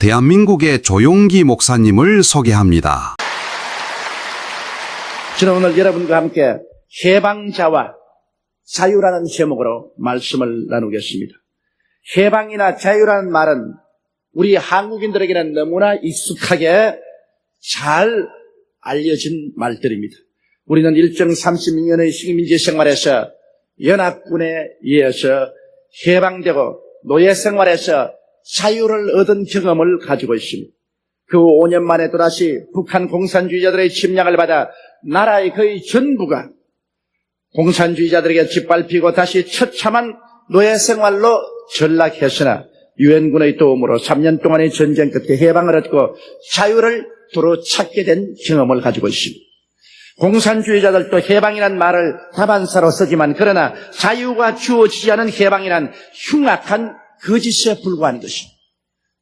대한민국의 조용기 목사님을 소개합니다. 저는 오늘 여러분과 함께 해방자와 자유라는 제목으로 말씀을 나누겠습니다. 해방이나 자유라는 말은 우리 한국인들에게는 너무나 익숙하게 잘 알려진 말들입니다. 우리는 일정 30년의 식민지 생활에서 연합군에 의해서 해방되고 노예 생활에서 자유를 얻은 경험을 가지고 있습니다. 그 5년 만에 또다시 북한 공산주의자들의 침략을 받아 나라의 거의 전부가 공산주의자들에게 짓밟히고 다시 처참한 노예 생활로 전락했으나 유엔군의 도움으로 3년 동안의 전쟁 끝에 해방을 얻고 자유를 도로 찾게 된 경험을 가지고 있습니다. 공산주의자들도 해방이란 말을 다반사로 쓰지만 그러나 자유가 주어지지 않은 해방이란 흉악한 거짓에 불과한 것입니다.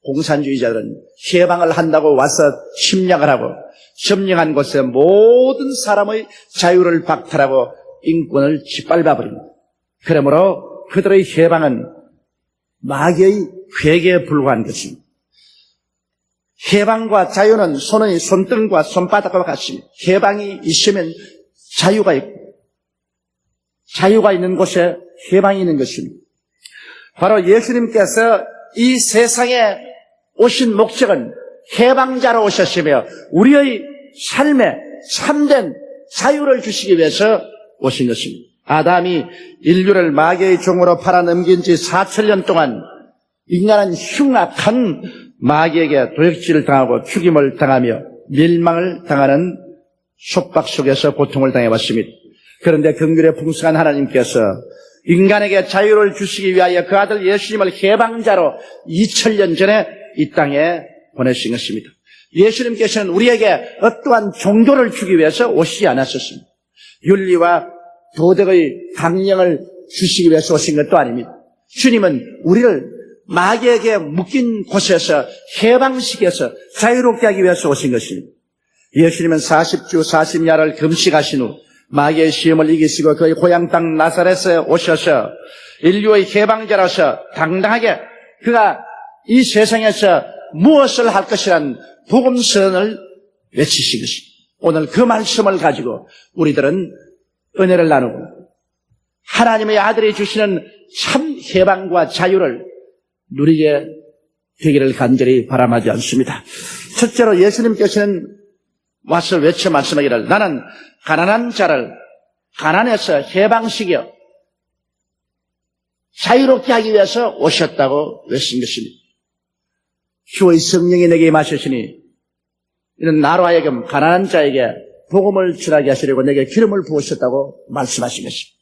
공산주의자들은 해방을 한다고 와서 침략을 하고 점령한 곳에 모든 사람의 자유를 박탈하고 인권을 짓밟아버립니다. 그러므로 그들의 해방은 마귀의 회개에 불과한 것입니다. 해방과 자유는 손의 손등과 손바닥과 같습니다. 해방이 있으면 자유가 있고 자유가 있는 곳에 해방이 있는 것입니다. 바로 예수님께서 이 세상에 오신 목적은 해방자로 오셨으며 우리의 삶에 참된 자유를 주시기 위해서 오신 것입니다. 아담이 인류를 마귀의 종으로 팔아넘긴 지 4천년 동안 인간은 흉악한 마귀에게 도역질을 당하고 죽임을 당하며 멸망을 당하는 속박 속에서 고통을 당해왔습니다. 그런데 긍휼의 풍성한 하나님께서 인간에게 자유를 주시기 위하여 그 아들 예수님을 해방자로 2000년 전에 이 땅에 보내신 것입니다. 예수님께서는 우리에게 어떠한 종교를 주기 위해서 오시지 않았었습니다. 윤리와 도덕의 강령을 주시기 위해서 오신 것도 아닙니다. 주님은 우리를 마귀에게 묶인 곳에서 해방시켜서 자유롭게 하기 위해서 오신 것입니다. 예수님은 40주 40야를 금식하신 후 마귀의 시험을 이기시고 그의 고향 땅 나사렛에 오셔서 인류의 해방자로서 당당하게 그가 이 세상에서 무엇을 할 것이란 복음선을 외치신 것입니다. 오늘 그 말씀을 가지고 우리들은 은혜를 나누고 하나님의 아들이 주시는 참 해방과 자유를 누리게 되기를 간절히 바람하지 않습니다. 첫째로 예수님께서는 와서 외쳐 말씀하기를 나는 가난한 자를 가난에서 해방시켜 자유롭게 하기 위해서 오셨다고 외친 것입니다. 주의 성령이 내게 임하셨으니 이는 나로 하여금 가난한 자에게 복음을 전하게 하시려고 내게 기름을 부으셨다고 말씀하신 것입니다.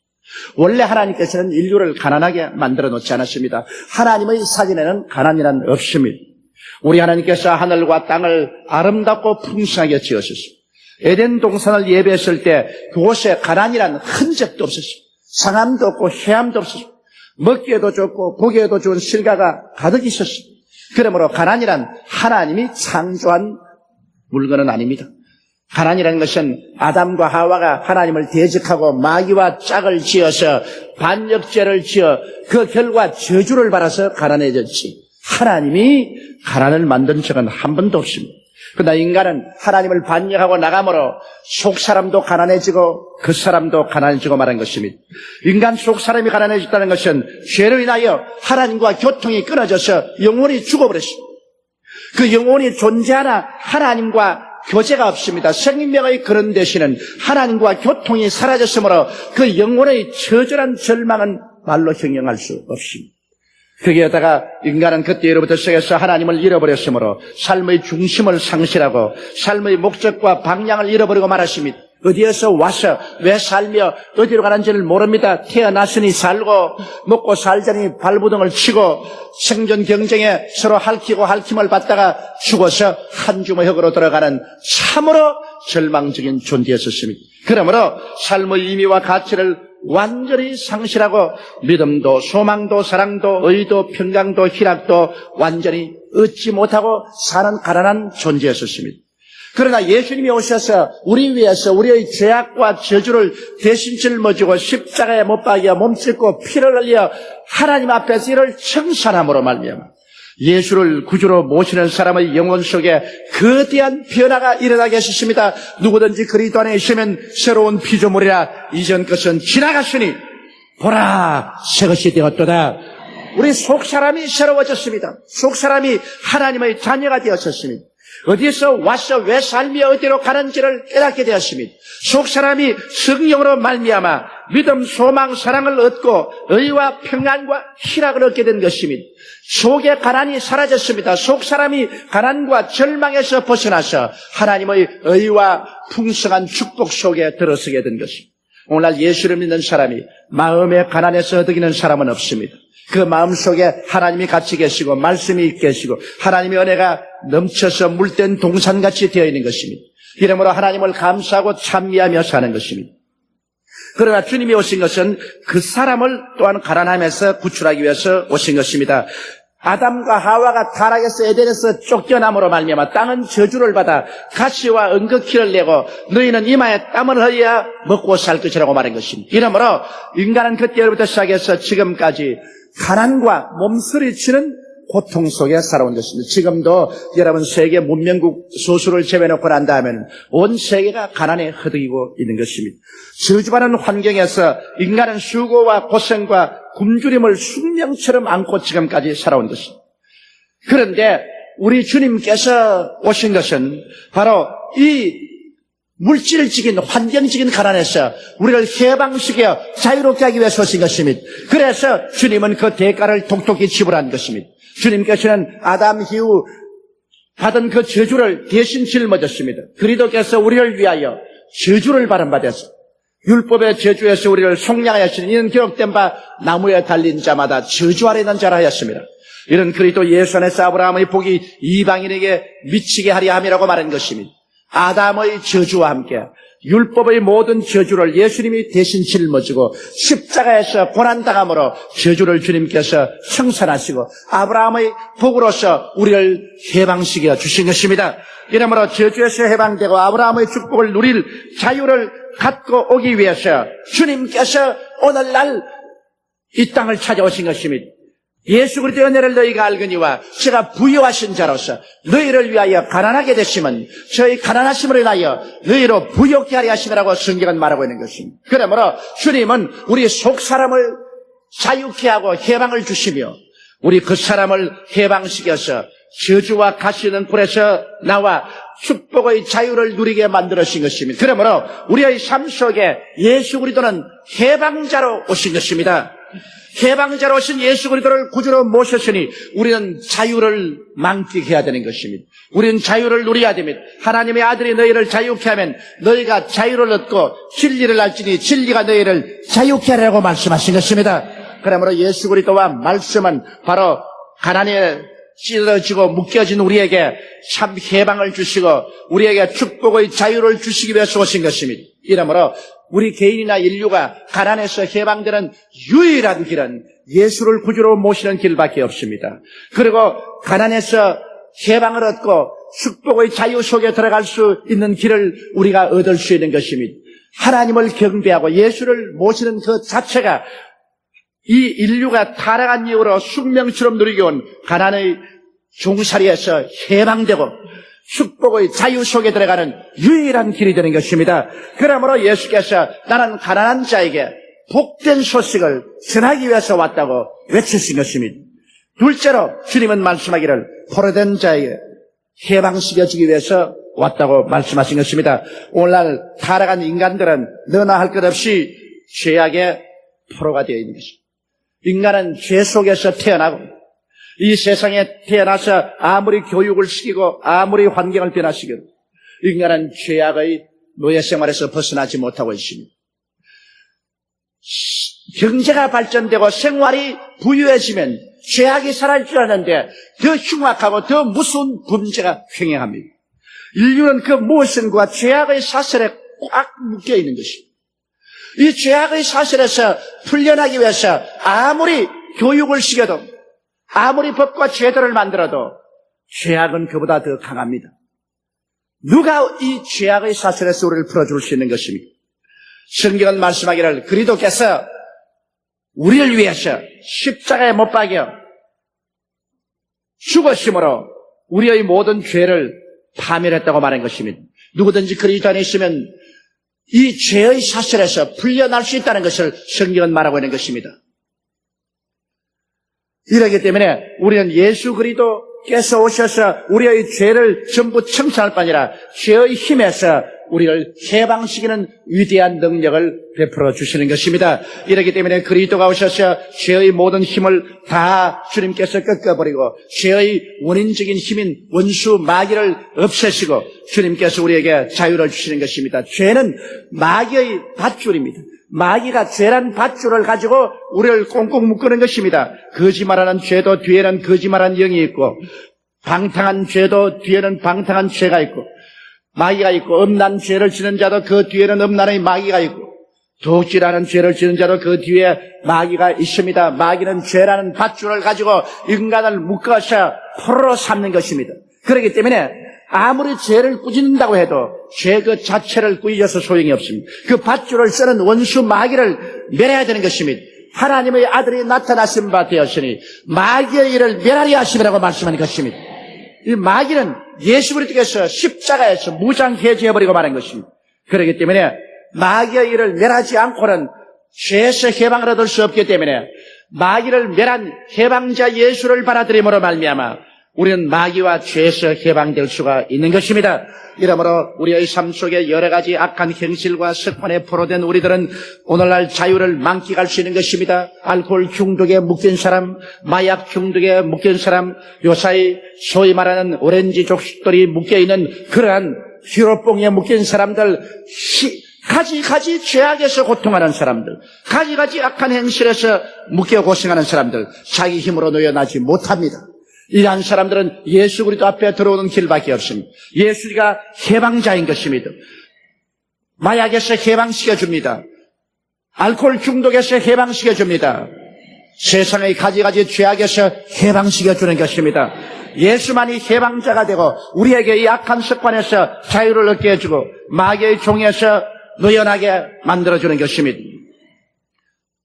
원래 하나님께서는 인류를 가난하게 만들어 놓지 않았습니다. 하나님의 사진에는 가난이란 없습니다. 우리 하나님께서 하늘과 땅을 아름답고 풍성하게 지으셨습니다. 에덴 동산을 예배했을 때 그곳에 가난이란 흔적도 없었습니다. 상함도 없고 해함도 없었습니다. 먹기에도 좋고 보기에도 좋은 실가가 가득 있었습니다. 그러므로 가난이란 하나님이 창조한 물건은 아닙니다. 가난이라는 것은 아담과 하와가 하나님을 대적하고 마귀와 짝을 지어서 반역죄를 지어 그 결과 저주를 받아서 가난해졌지. 하나님이 가난을 만든 적은 한 번도 없습니다. 그러나 인간은 하나님을 반역하고 나감으로 속 사람도 가난해지고 그 사람도 가난해지고 말한 것입니다. 인간 속 사람이 가난해졌다는 것은 죄로 인하여 하나님과 교통이 끊어져서 영혼이 죽어버렸습니다. 그 영혼이 존재하나 하나님과 교제가 없습니다. 생명의 그런 대신은 하나님과 교통이 사라졌으므로 그 영혼의 처절한 절망은 말로 형용할 수 없습니다. 거기에다가 인간은 그때로부터 시작해서 하나님을 잃어버렸으므로 삶의 중심을 상실하고 삶의 목적과 방향을 잃어버리고 말았습니다. 어디에서 와서 왜 살며 어디로 가는지를 모릅니다. 태어났으니 살고 먹고 살자니 발부둥을 치고 생존 경쟁에 서로 핥히고 핥힘을 받다가 죽어서 한 주먹 흙으로 돌아가는 참으로 절망적인 존재였었습니다. 그러므로 삶의 의미와 가치를 완전히 상실하고 믿음도 소망도 사랑도 의도 평강도 희락도 완전히 얻지 못하고 사는 가난한 존재였었습니다. 그러나 예수님이 오셔서 우리 위해서 우리의 죄악과 저주를 대신 짊어지고 십자가에 못 박여 몸짓고 피를 흘려 하나님 앞에서 이를 청산함으로 말미암아 예수를 구주로 모시는 사람의 영혼 속에 거대한 변화가 일어나게 하셨습니다. 누구든지 그리스도 안에 있으면 새로운 피조물이라 이전 것은 지나갔으니 보라 새 것이 되었도다. 우리 속 사람이 새로워졌습니다. 속 사람이 하나님의 자녀가 되었었습니다. 어디서 와서 왜 삶이 어디로 가는지를 깨닫게 되었습니다. 속 사람이 성령으로 말미암아 믿음, 소망, 사랑을 얻고 의와 평안과 희락을 얻게 된 것입니다. 속의 가난이 사라졌습니다. 속 사람이 가난과 절망에서 벗어나서 하나님의 의와 풍성한 축복 속에 들어서게 된 것입니다. 오늘날 예수를 믿는 사람이 마음의 가난에서 어득이는 사람은 없습니다. 그 마음 속에 하나님이 같이 계시고 말씀이 계시고 하나님의 은혜가 넘쳐서 물된 동산같이 되어 있는 것입니다. 이러므로 하나님을 감사하고 찬미하며 사는 것입니다. 그러나 주님이 오신 것은 그 사람을 또한 가난함에서 구출하기 위해서 오신 것입니다. 아담과 하와가 타락에서 에덴에서 쫓겨남으로 말미암아 땅은 저주를 받아 가시와 은극기를 내고 너희는 이마에 땀을 흘려야 먹고 살 것이라고 말한 것입니다. 이러므로 인간은 그때부터 시작해서 지금까지 가난과 몸서리치는 고통 속에 살아온 것입니다. 지금도 여러분 세계 문명국 소수를 제외놓고 난 다음에는 온 세계가 가난에 허덕이고 있는 것입니다. 저주받은 환경에서 인간은 수고와 고생과 굶주림을 숙명처럼 안고 지금까지 살아온 것입니다. 그런데 우리 주님께서 오신 것은 바로 이 물질적인 환경적인 가난에서 우리를 해방시켜 자유롭게 하기 위해서 오신 것입니다. 그래서 주님은 그 대가를 독특히 지불한 것입니다. 주님께서는 아담 이후 받은 그 저주를 대신 짊어졌습니다. 그리도께서 우리를 위하여 저주를 받은받아서 율법의 저주에서 우리를 속량하였으니 이는 기록된 바 나무에 달린 자마다 저주 아래 있는 자라 하였습니다. 이런 그리도 예수 안에서 아브라함의 복이 이방인에게 미치게 하려 함이라고 말한 것입니다. 아담의 저주와 함께 율법의 모든 저주를 예수님이 대신 짊어지고 십자가에서 고난당함으로 저주를 주님께서 청산하시고 아브라함의 복으로서 우리를 해방시켜 주신 것입니다. 이러므로 저주에서 해방되고 아브라함의 축복을 누릴 자유를 갖고 오기 위해서 주님께서 오늘날 이 땅을 찾아오신 것입니다. 예수 그리스도의 은혜를 너희가 알거니와 제가 부여하신 자로서 너희를 위하여 가난하게 되시면 저희 가난하심을 인하여 너희로 부욕케 하려 하심이라고 성경은 말하고 있는 것입니다. 그러므로 주님은 우리 속 사람을 자유케 하고 해방을 주시며 우리 그 사람을 해방시켜서 저주와 가시는 굴에서 나와 축복의 자유를 누리게 만들으신 것입니다. 그러므로 우리의 삶 속에 예수 그리스도는 해방자로 오신 것입니다. 해방자로 오신 예수 그리스도를 구주로 모셨으니 우리는 자유를 만끽해야 되는 것입니다. 우리는 자유를 누려야 됩니다. 하나님의 아들이 너희를 자유케 하면 너희가 자유를 얻고 진리를 알지니 진리가 너희를 자유케 하라고 말씀하신 것입니다. 그러므로 예수 그리스도와 말씀은 바로 가난에 찢어지고 묶여진 우리에게 참 해방을 주시고 우리에게 축복의 자유를 주시기 위해서 오신 것입니다. 이러므로 우리 개인이나 인류가 가난에서 해방되는 유일한 길은 예수를 구주로 모시는 길밖에 없습니다. 그리고 가난에서 해방을 얻고 축복의 자유 속에 들어갈 수 있는 길을 우리가 얻을 수 있는 것입니다. 하나님을 경배하고 예수를 모시는 그 자체가 이 인류가 타락한 이후로 숙명처럼 누리게 온 가난의 종살이에서 해방되고 축복의 자유 속에 들어가는 유일한 길이 되는 것입니다. 그러므로 예수께서 나는 가난한 자에게 복된 소식을 전하기 위해서 왔다고 외치신 것입니다. 둘째로 주님은 말씀하기를 포로된 자에게 해방시켜주기 위해서 왔다고 말씀하신 것입니다. 오늘날 타락한 인간들은 너나 할 것 없이 죄악의 포로가 되어 있는 것입니다. 인간은 죄 속에서 태어나고 이 세상에 태어나서 아무리 교육을 시키고 아무리 환경을 변화시켜도 인간은 죄악의 노예 생활에서 벗어나지 못하고 있습니다. 경제가 발전되고 생활이 부유해지면 죄악이 사라질 줄 아는데 더 흉악하고 더 무서운 범죄가 횡행합니다. 인류는 그 모순과 죄악의 사슬에 꽉 묶여 있는 것입니다. 이 죄악의 사슬에서 풀려나기 위해서 아무리 교육을 시켜도 아무리 법과 제도를 만들어도 죄악은 그보다 더 강합니다. 누가 이 죄악의 사슬에서 우리를 풀어줄 수 있는 것입니까? 성경은 말씀하기를 그리도께서 우리를 위해서 십자가에 못 박여 죽으심으로 우리의 모든 죄를 파멸했다고 말한 것입니다. 누구든지 그리스도 안에 있으면 이 죄의 사슬에서 풀려날 수 있다는 것을 성경은 말하고 있는 것입니다. 이러기 때문에 우리는 예수 그리스도 께서 오셔서 우리의 죄를 전부 청산할 뿐 아니라 죄의 힘에서 우리를 해방시키는 위대한 능력을 베풀어 주시는 것입니다. 이러기 때문에 그리스도가 오셔서 죄의 모든 힘을 다 주님께서 꺾어버리고 죄의 원인적인 힘인 원수 마귀를 없애시고 주님께서 우리에게 자유를 주시는 것입니다. 죄는 마귀의 밧줄입니다. 마귀가 죄란 밧줄을 가지고 우리를 꽁꽁 묶는 것입니다. 거짓말하는 죄도 뒤에는 거짓말한 영이 있고 방탕한 죄도 뒤에는 방탕한 죄가 있고 마귀가 있고 음란 죄를 지는 자도 그 뒤에는 음란의 마귀가 있고 도둑질하는 죄를 지는 자도 그 뒤에 마귀가 있습니다. 마귀는 죄라는 밧줄을 가지고 인간을 묶어서 포로로 삼는 것입니다. 그렇기 때문에 아무리 죄를 꾸짖는다고 해도 죄 그 자체를 꾸짖어서 소용이 없습니다. 그 밧줄을 쓰는 원수 마귀를 멸해야 되는 것입니다. 하나님의 아들이 나타나신 바 되었으니 마귀의 일을 멸하려 하심이라고 말씀하는 것입니다. 이 마귀는 예수 그리스도께서 십자가에서 무장 해제해버리고 말한 것입니다. 그렇기 때문에 마귀의 일을 멸하지 않고는 죄에서 해방을 얻을 수 없기 때문에 마귀를 멸한 해방자 예수를 받아들임으로 말미암아 우리는 마귀와 죄에서 해방될 수가 있는 것입니다. 이러므로 우리의 삶 속에 여러 가지 악한 행실과 습관에 포로된 우리들은 오늘날 자유를 만끽할 수 있는 것입니다. 알코올 중독에 묶인 사람, 마약 중독에 묶인 사람, 요사이 소위 말하는 오렌지 족식들이 묶여있는 그러한 휘로뽕에 묶인 사람들, 시- 가지가지 죄악에서 고통하는 사람들, 가지가지 악한 행실에서 묶여 고생하는 사람들, 자기 힘으로 놓여나지 못합니다. 이러한 사람들은 예수 그리스도 앞에 들어오는 길밖에 없습니다. 예수가 해방자인 것입니다. 마약에서 해방시켜 줍니다. 알코올 중독에서 해방시켜 줍니다. 세상의 가지가지 죄악에서 해방시켜 주는 것입니다. 예수만이 해방자가 되고 우리에게 이 악한 습관에서 자유를 얻게 해주고 마귀의 종에서 노연하게 만들어주는 것입니다.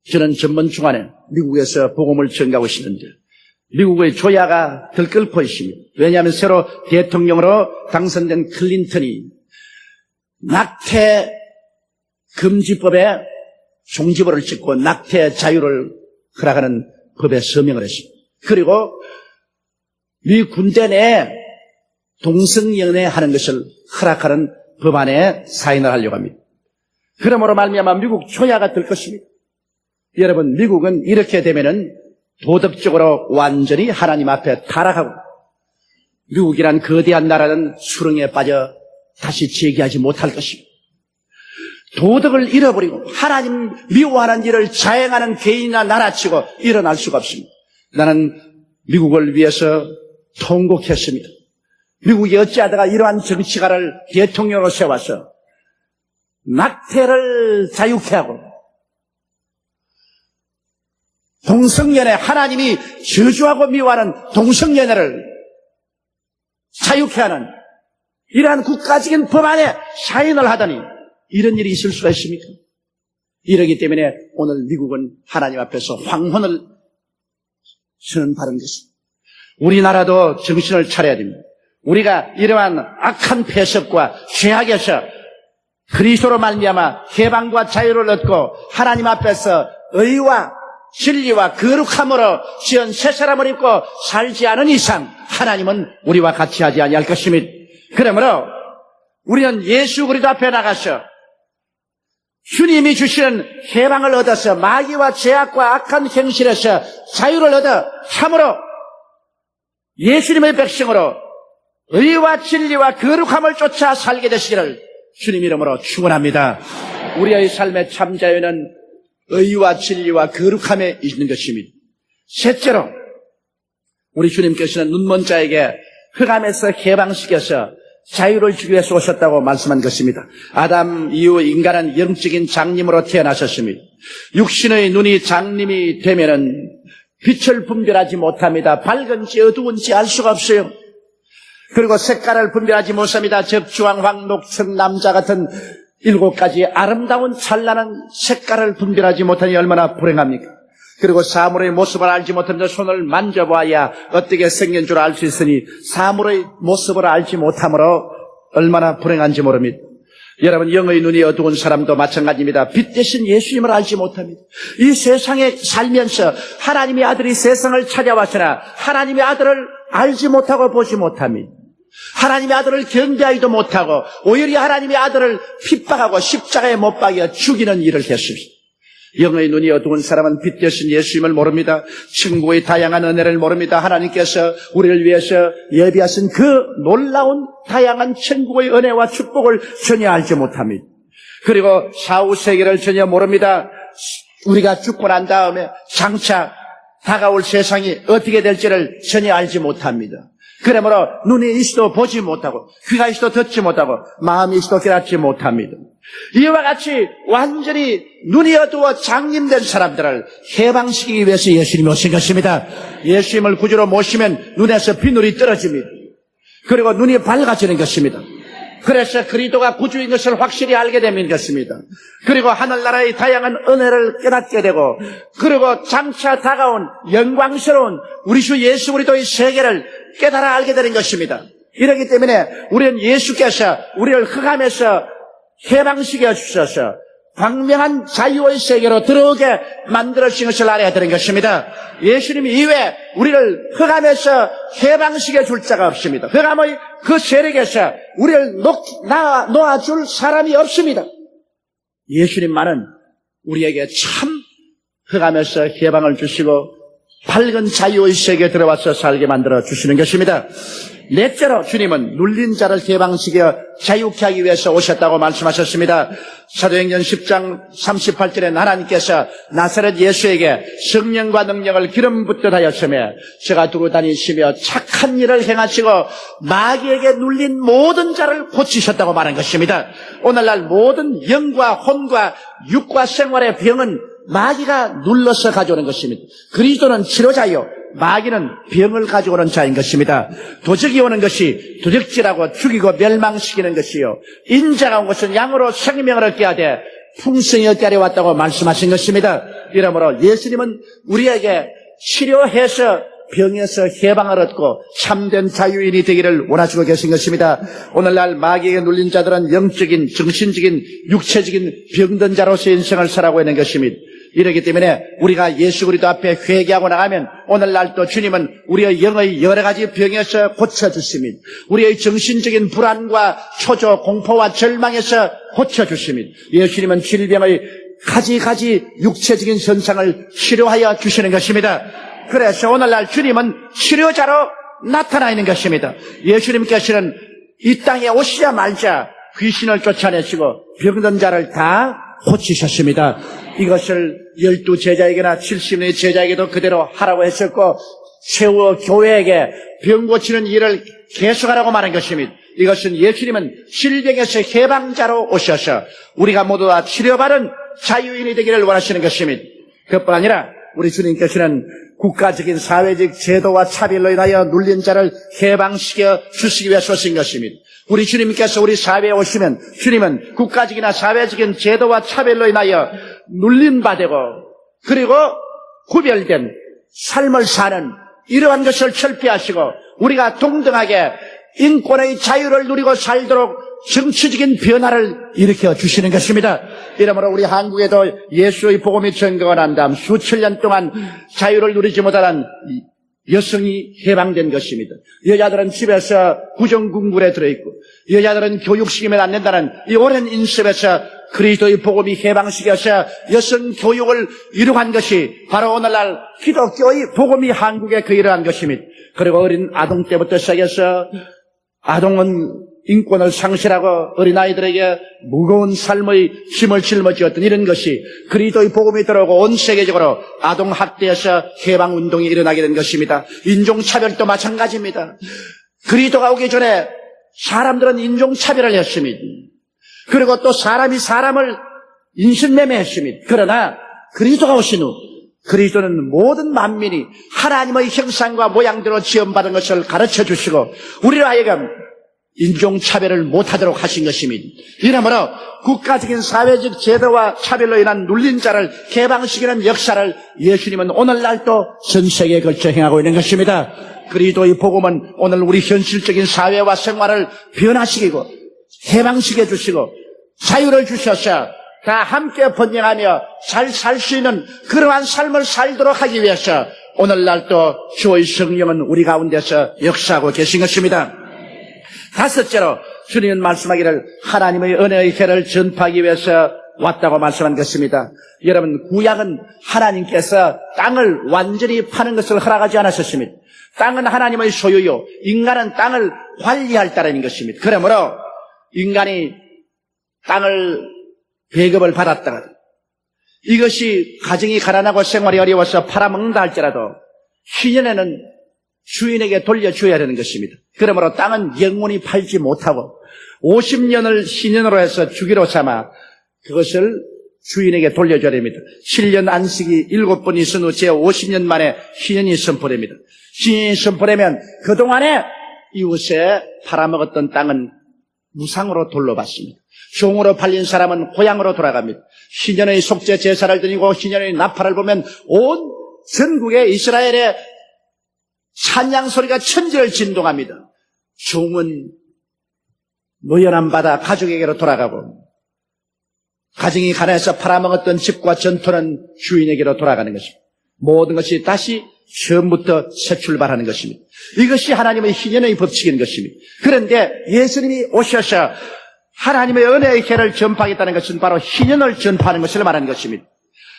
저는 전번 중간에 미국에서 복음을 전가하고 있는데 미국의 조야가 들끓고 있습니다. 왜냐하면 새로 대통령으로 당선된 클린턴이 낙태 금지법에 종지부를 찍고 낙태 자유를 허락하는 법에 서명을 했습니다. 그리고 미 군대 내에 동성연애 하는 것을 허락하는 법안에 사인을 하려고 합니다. 그러므로 말미암아 미국 초야가 될 것입니다. 여러분 미국은 이렇게 되면은 도덕적으로 완전히 하나님 앞에 타락하고 미국이란 거대한 나라는 수렁에 빠져 다시 재기하지 못할 것입니다. 도덕을 잃어버리고 하나님 미워하는 일을 자행하는 개인이나 나라치고 일어날 수가 없습니다. 나는 미국을 위해서 통곡했습니다. 미국이 어찌하다가 이러한 정치가를 대통령으로 세워서 낙태를 자유케 하고 동성연애 하나님이 저주하고 미워하는 동성연애를 자유케 하는 이러한 국가적인 법안에 사인을 하더니 이런 일이 있을 수가 있습니까? 이러기 때문에 오늘 미국은 하나님 앞에서 황혼을 쓰는 바른 것입니다. 우리나라도 정신을 차려야 됩니다. 우리가 이러한 악한 폐석과 죄악에서 그리스도로 말미암아 해방과 자유를 얻고 하나님 앞에서 의와 진리와 거룩함으로 지은 새 사람을 입고 살지 않은 이상 하나님은 우리와 같이 하지 아니할 것입니다. 그러므로 우리는 예수 그리스도 앞에 나가서 주님이 주시는 해방을 얻어서 마귀와 죄악과 악한 현실에서 자유를 얻어 참으로 예수님의 백성으로 의와 진리와 거룩함을 쫓아 살게 되시기를 주님 이름으로 축원합니다. 우리의 삶의 참 자유는 의와 진리와 거룩함에 있는 것입니다. 셋째로 우리 주님께서는 눈먼 자에게 흑암에서 해방시켜서 자유를 주기 위해서 오셨다고 말씀한 것입니다. 아담 이후 인간은 영적인 장님으로 태어나셨습니다. 육신의 눈이 장님이 되면은 빛을 분별하지 못합니다. 밝은지 어두운지 알 수가 없어요. 그리고 색깔을 분별하지 못합니다. 적주황, 황, 녹청, 남자 같은 일곱 가지 아름다운 찬란한 색깔을 분별하지 못하니 얼마나 불행합니까? 그리고 사물의 모습을 알지 못하는데 손을 만져봐야 어떻게 생긴 줄 알 수 있으니 사물의 모습을 알지 못함으로 얼마나 불행한지 모릅니다. 여러분 영의 눈이 어두운 사람도 마찬가지입니다. 빛 대신 예수님을 알지 못합니다. 이 세상에 살면서 하나님의 아들이 세상을 찾아왔으나 하나님의 아들을 알지 못하고 보지 못합니다. 하나님의 아들을 경배하지도 못하고 오히려 하나님의 아들을 핍박하고 십자가에 못 박여 죽이는 일을 했습니다. 영의 눈이 어두운 사람은 빛 대신 예수님을 모릅니다. 친구의 다양한 은혜를 모릅니다. 하나님께서 우리를 위해서 예비하신 그 놀라운 다양한 천국의 은혜와 축복을 전혀 알지 못합니다. 그리고 사후 세계를 전혀 모릅니다. 우리가 죽고 난 다음에 장차 다가올 세상이 어떻게 될지를 전혀 알지 못합니다. 그러므로 눈이 있어도 보지 못하고 귀가 있어도 듣지 못하고 마음이 있어도 깨닫지 못합니다. 이와 같이 완전히 눈이 어두워 장님된 사람들을 해방시키기 위해서 예수님이 오신 것입니다. 예수님을 구주로 모시면 눈에서 비늘이 떨어집니다. 그리고 눈이 밝아지는 것입니다. 그래서 그리스도가 구주인 것을 확실히 알게 되는 것입니다. 그리고 하늘나라의 다양한 은혜를 깨닫게 되고 그리고 장차 다가온 영광스러운 우리 주 예수 그리스도의 세계를 깨달아 알게 되는 것입니다. 이렇기 때문에 우리는 예수께서 우리를 흑암에서 해방시켜 주셔서 광명한 자유의 세계로 들어오게 만들어 주신 것을 알아야 되는 것입니다. 예수님 이외에 우리를 흑암에서 해방시켜 줄 자가 없습니다. 흑암의 그 세력에서 우리를 놓, 나, 놓아줄 사람이 없습니다. 예수님만은 우리에게 참 흑암에서 해방을 주시고 밝은 자유의 세계에 들어와서 살게 만들어 주시는 것입니다. 넷째로 주님은 눌린 자를 해방시켜 자유케 하기 위해서 오셨다고 말씀하셨습니다. 사도행전 10장 38절에 하나님께서 나사렛 예수에게 성령과 능력을 기름 붓듯 하였으며 제가 두고 다니시며 착한 일을 행하시고 마귀에게 눌린 모든 자를 고치셨다고 말한 것입니다. 오늘날 모든 영과 혼과 육과 생활의 병은 마귀가 눌러서 가져오는 것입니다. 그리스도는 치료자요. 마귀는 병을 가져오는 자인 것입니다. 도적이 오는 것이 도적질하고 죽이고 멸망시키는 것이요. 인자가 온 것은 양으로 생명을 얻게 하되 풍성히 얻게 하려 왔다고 말씀하신 것입니다. 이러므로 예수님은 우리에게 치료해서 병에서 해방을 얻고 참된 자유인이 되기를 원하시고 계신 것입니다. 오늘날 마귀에게 눌린 자들은 영적인, 정신적인, 육체적인 병든 자로서 인생을 살아가고 있는 것입니다. 이러기 때문에 우리가 예수 그리스도 앞에 회개하고 나가면 오늘날 또 주님은 우리의 영의 여러 가지 병에서 고쳐주십니다. 우리의 정신적인 불안과 초조, 공포와 절망에서 고쳐주십니다. 예수님은 질병의 가지가지 육체적인 현상을 치료하여 주시는 것입니다. 그래서 오늘날 주님은 치료자로 나타나 있는 것입니다. 예수님께서는 이 땅에 오시자마자 귀신을 쫓아내시고 병든 자를 다 고치셨습니다. 이것을 열두 제자에게나 70명의 제자에게도 그대로 하라고 했었고 세워 교회에게 병 고치는 일을 계속하라고 말한 것입니다. 이것은 예수님은 질병에서 해방자로 오셔서 우리가 모두 다 치료받은 자유인이 되기를 원하시는 것입니다. 그뿐 아니라 우리 주님께서는 국가적인 사회적 제도와 차별로 인하여 눌린 자를 해방시켜 주시기 위해서 오신 것입니다. 우리 주님께서 우리 사회에 오시면 주님은 국가적이나 사회적인 제도와 차별로 인하여 눌린 바 되고 그리고 구별된 삶을 사는 이러한 것을 철폐하시고 우리가 동등하게 인권의 자유를 누리고 살도록 정치적인 변화를 일으켜 주시는 것입니다. 이러므로 우리 한국에도 예수의 복음이 전거가 난 다음 수천 년 동안 자유를 누리지 못하는 여성이 해방된 것입니다. 여자들은 집에서 구정궁굴에 들어있고 여자들은 교육시키면 안 된다는 이 오랜 인습에서 그리스도의 복음이 해방시켜서 여성 교육을 이루한 것이 바로 오늘날 기독교의 복음이 한국에 그 일을 한 것입니다. 그리고 어린 아동 때부터 시작해서 아동은 인권을 상실하고 어린아이들에게 무거운 삶의 짐을 짊어지었던 이런 것이 그리스도의 복음이 들어오고 온 세계적으로 아동학대에서 해방운동이 일어나게 된 것입니다. 인종차별도 마찬가지입니다. 그리스도가 오기 전에 사람들은 인종차별을 했습니다. 그리고 또 사람이 사람을 인신매매했습니다. 그러나 그리스도가 오신 후 그리스도는 모든 만민이 하나님의 형상과 모양대로 지음받은 것을 가르쳐 주시고 우리로 하여금 인종차별을 못하도록 하신 것입니다. 이러므로 국가적인 사회적 제도와 차별로 인한 눌린 자를 개방시키는 역사를 예수님은 오늘날도 전 세계에 걸쳐 행하고 있는 것입니다. 그리스도의 복음은 오늘 우리 현실적인 사회와 생활을 변화시키고 해방시켜 주시고 자유를 주셔서 다 함께 번영하며 잘 살 수 있는 그러한 삶을 살도록 하기 위해서 오늘날도 주의 성령은 우리 가운데서 역사하고 계신 것입니다. 다섯째로 주님은 말씀하기를 하나님의 은혜의 해를 전파하기 위해서 왔다고 말씀한 것입니다. 여러분 구약은 하나님께서 땅을 완전히 파는 것을 허락하지 않았었습니다. 땅은 하나님의 소유요. 인간은 땅을 관리할 따름인 것입니다. 그러므로 인간이 땅을 배급을 받았다가 이것이 가정이 가난하고 생활이 어려워서 팔아먹는다 할지라도 희년에는 주인에게 돌려줘야 되는 것입니다. 그러므로 땅은 영원히 팔지 못하고 50년을 희년으로 해서 주기로 삼아 그것을 주인에게 돌려줘야 됩니다. 7년 안식이 7번 있은 후 제 50년 만에 희년이 선포됩니다. 희년이 선포되면 그동안에 이웃에 팔아먹었던 땅은 무상으로 돌로 받습니다. 종으로 팔린 사람은 고향으로 돌아갑니다. 희년의 속죄 제사를 드리고 희년의 나팔을 보면 온 전국의 이스라엘의 찬양 소리가 천지를 진동합니다. 종은 노연한 바다 가족에게로 돌아가고 가정이 가난해서 팔아먹었던 집과 전토는 주인에게로 돌아가는 것입니다. 모든 것이 다시 처음부터 새 출발하는 것입니다. 이것이 하나님의 희년의 법칙인 것입니다. 그런데 예수님이 오셔서 하나님의 은혜의 해를 전파하겠다는 것은 바로 희년을 전파하는 것을 말하는 것입니다.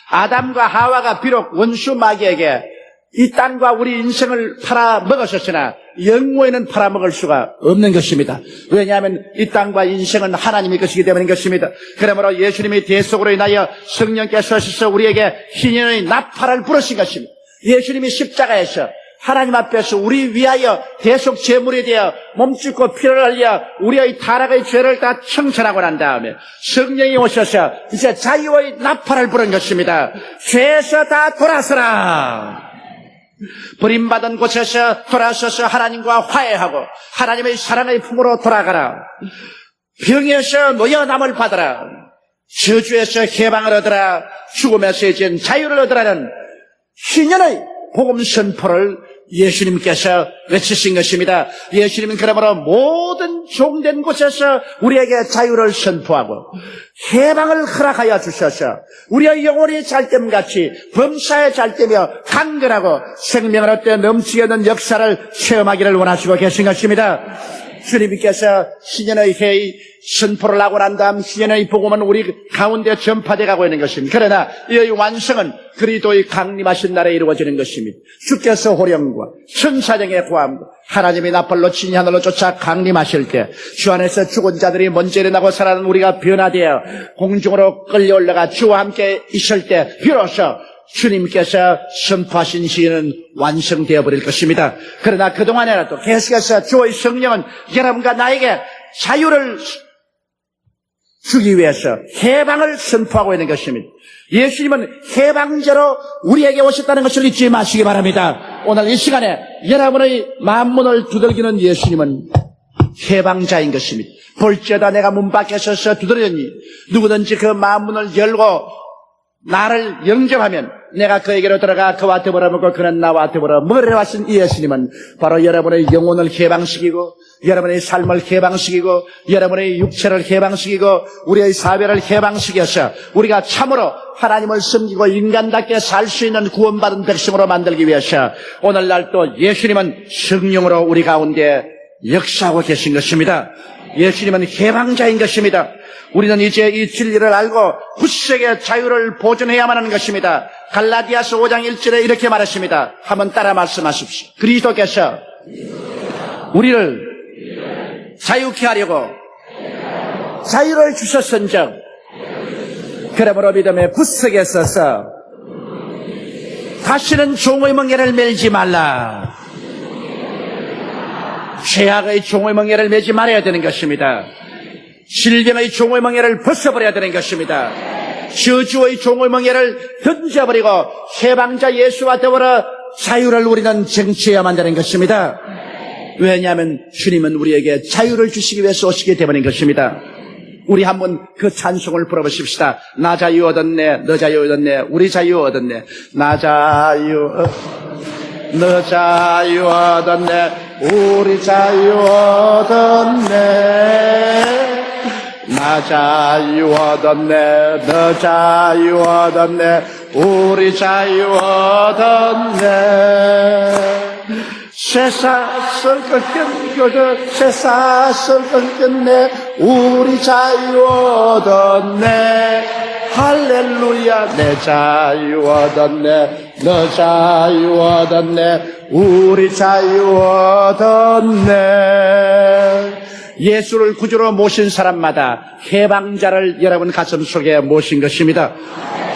아담과 하와가 비록 원수 마귀에게 이 땅과 우리 인생을 팔아먹었었으나 영원히는 팔아먹을 수가 없는 것입니다. 왜냐하면 이 땅과 인생은 하나님의 것이기 때문인 것입니다. 그러므로 예수님의 대속으로 인하여 성령께서 오셔서 우리에게 희년의 나팔을 부르신 것입니다. 예수님이 십자가에서 하나님 앞에서 우리 위하여 대속 제물이 되어 몸짓고 피를 흘려 우리의 타락의 죄를 다 청천하고 난 다음에 성령이 오셔서 이제 자유의 나팔을 부른 것입니다. 죄에서 다 돌아서라. 버림받은 곳에서 돌아서서 하나님과 화해하고 하나님의 사랑의 품으로 돌아가라. 병에서 노여남을 받아라. 저주에서 해방을 얻어라. 죽음에서 이제 자유를 얻으라는 신년의 복음 선포를 예수님께서 외치신 것입니다. 예수님은 그러므로 모든 종된 곳에서 우리에게 자유를 선포하고 해방을 허락하여 주셔서 우리의 영혼이 잘됨같이 범사에 잘되며 강건하고 생명을 얻되 넘치게 하는 역사를 체험하기를 원하시고 계신 것입니다. 주님께서 신년의 회의 선포를 하고 난 다음 신년의 복음은 우리 가운데 전파돼 가고 있는 것입니다. 그러나 이의 완성은 그리스도의 강림하신 날에 이루어지는 것입니다. 주께서 호령과 천사령의 구함과 하나님의 나팔로 진이 하늘로 쫓아 강림하실 때 주 안에서 죽은 자들이 먼저 일어나고 살아난 우리가 변화되어 공중으로 끌려 올라가 주와 함께 있을 때 비로소 주님께서 선포하신 시는 완성되어 버릴 것입니다. 그러나 그동안에라도 계속해서 주의 성령은 여러분과 나에게 자유를 주기 위해서 해방을 선포하고 있는 것입니다. 예수님은 해방자로 우리에게 오셨다는 것을 잊지 마시기 바랍니다. 오늘 이 시간에 여러분의 마음문을 두들기는 예수님은 해방자인 것입니다. 볼지어다 내가 문 밖에 서서 두드렸니 누구든지 그 마음문을 열고 나를 영접하면 내가 그에게로 들어가 그와 더불어 먹고 그는 나와 더불어 먹으려 하신 이 예수님은 바로 여러분의 영혼을 해방시키고 여러분의 삶을 해방시키고 여러분의 육체를 해방시키고 우리의 사회를 해방시켜서 우리가 참으로 하나님을 섬기고 인간답게 살 수 있는 구원받은 백성으로 만들기 위해서 오늘날 또 예수님은 성령으로 우리 가운데 역사하고 계신 것입니다. 예수님은 해방자인 것입니다. 우리는 이제 이 진리를 알고 구색의 자유를 보존해야만 하는 것입니다. 갈라디아서 5장 1절에 이렇게 말했습니다. 한번 따라 말씀하십시오. 그리스도께서 우리를 자유케 하려고 자유를 주셨은즉 그러므로 믿음의 구석에 서서 다시는 종의 멍에를 멜지 말라. 죄악의 종의 멍에를 매지 말아야 되는 것입니다. 질병의 종의 멍에를 벗어버려야 되는 것입니다. 저주의 종의 멍에를 던져버리고 해방자 예수와 더불어 자유를 우리는 쟁취해야만 되는 것입니다. 왜냐하면 주님은 우리에게 자유를 주시기 위해서 오시기 때문인 것입니다. 우리 한번 그 찬송을 불러보십시다. 나 자유 얻었네, 너 자유 얻었네, 우리 자유 얻었네, 나 자유, 얻- 너 자유 얻었네, 우리 자유 얻었네. 나 자유 얻었네, 너 자유 얻었네, 우리 자유 얻었네. 쇠사슬 끊겼네, 쇠사슬 끊겼네, 우리 자유 얻었네. 할렐루야, 내 자유 얻었네, 너 자유 얻었네, 우리 자유 얻었네. 예수를 구주로 모신 사람마다 해방자를 여러분 가슴 속에 모신 것입니다.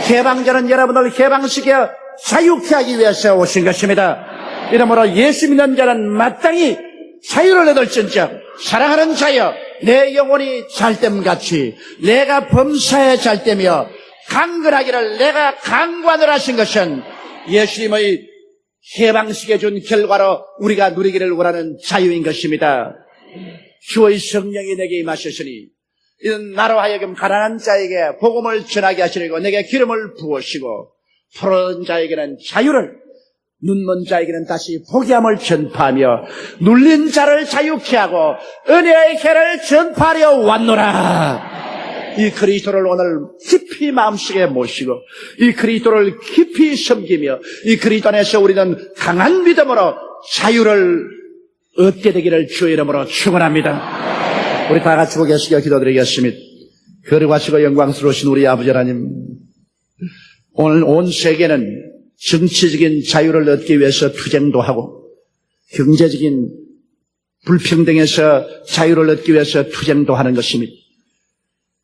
해방자는 여러분을 해방시켜 자유케 하기 위해서 오신 것입니다. 이러므로 예수 믿는 자는 마땅히 자유를 얻을진즉 사랑하는 자여 내 영혼이 잘됨같이 내가 범사에 잘되며 강건하기를 내가 강관을 하신 것은 예수님의 해방시켜 준 결과로 우리가 누리기를 원하는 자유인 것입니다. 주의 성령이 내게 임하셨으니 이는 나로 하여금 가난한 자에게 복음을 전하게 하시려고 내게 기름을 부으시고 푸른 자에게는 자유를 눈먼 자에게는 다시 포기함을 전파하며 눌린 자를 자유케 하고 은혜의 해를 전파하려 왔노라. 이 그리스도를 오늘 깊이 마음속에 모시고 이 그리스도를 깊이 섬기며 이 그리스도 안에서 우리는 강한 믿음으로 자유를 얻게 되기를 주의 이름으로 축원합니다. 우리 다 같이 숙여 기도드리겠습니다. 거룩하시고 영광스러우신 우리 아버지 하나님 오늘 온 세계는 정치적인 자유를 얻기 위해서 투쟁도 하고 경제적인 불평등에서 자유를 얻기 위해서 투쟁도 하는 것입니다.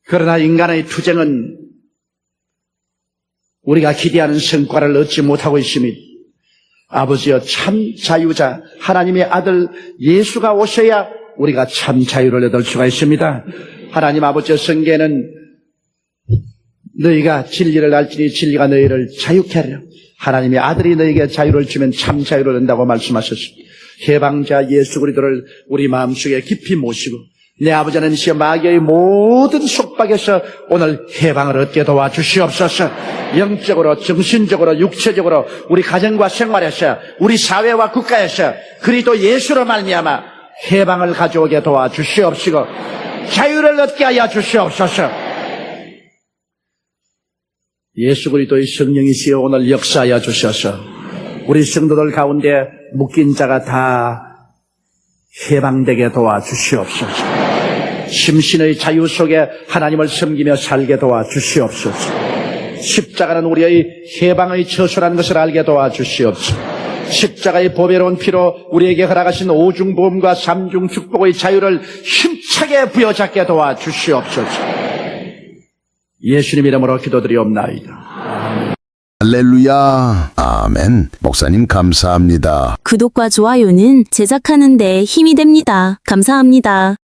그러나 인간의 투쟁은 우리가 기대하는 성과를 얻지 못하고 있습니다. 아버지여 참 자유자 하나님의 아들 예수가 오셔야 우리가 참 자유를 얻을 수가 있습니다. 하나님 아버지여 성계는 너희가 진리를 알지니 진리가 너희를 자유케 하리라. 하나님의 아들이 너희에게 자유를 주면 참 자유를 얻는다고 말씀하셨습니다. 해방자 예수 그리스도를 우리 마음속에 깊이 모시고 내 아버지는 시어 마귀의 모든 속박에서 오늘 해방을 얻게 도와주시옵소서. 영적으로, 정신적으로, 육체적으로 우리 가정과 생활에서 우리 사회와 국가에서 그리스도 예수로 말미암아 해방을 가져오게 도와주시옵시고 자유를 얻게 하여 주시옵소서. 예수 그리스도의 성령이시여 오늘 역사하여 주셔서 우리 성도들 가운데 묶인 자가 다 해방되게 도와주시옵소서. 심신의 자유 속에 하나님을 섬기며 살게 도와주시옵소서. 십자가는 우리의 해방의 처소라는 것을 알게 도와주시옵소서. 십자가의 보배로운 피로 우리에게 허락하신 오중보험과 삼중 축복의 자유를 힘차게 부여잡게 도와주시옵소서. 예수님 이름으로 기도드리옵나이다. 할렐루야. 아멘. 목사님 감사합니다. 구독과 좋아요는 제작하는 데 힘이 됩니다. 감사합니다.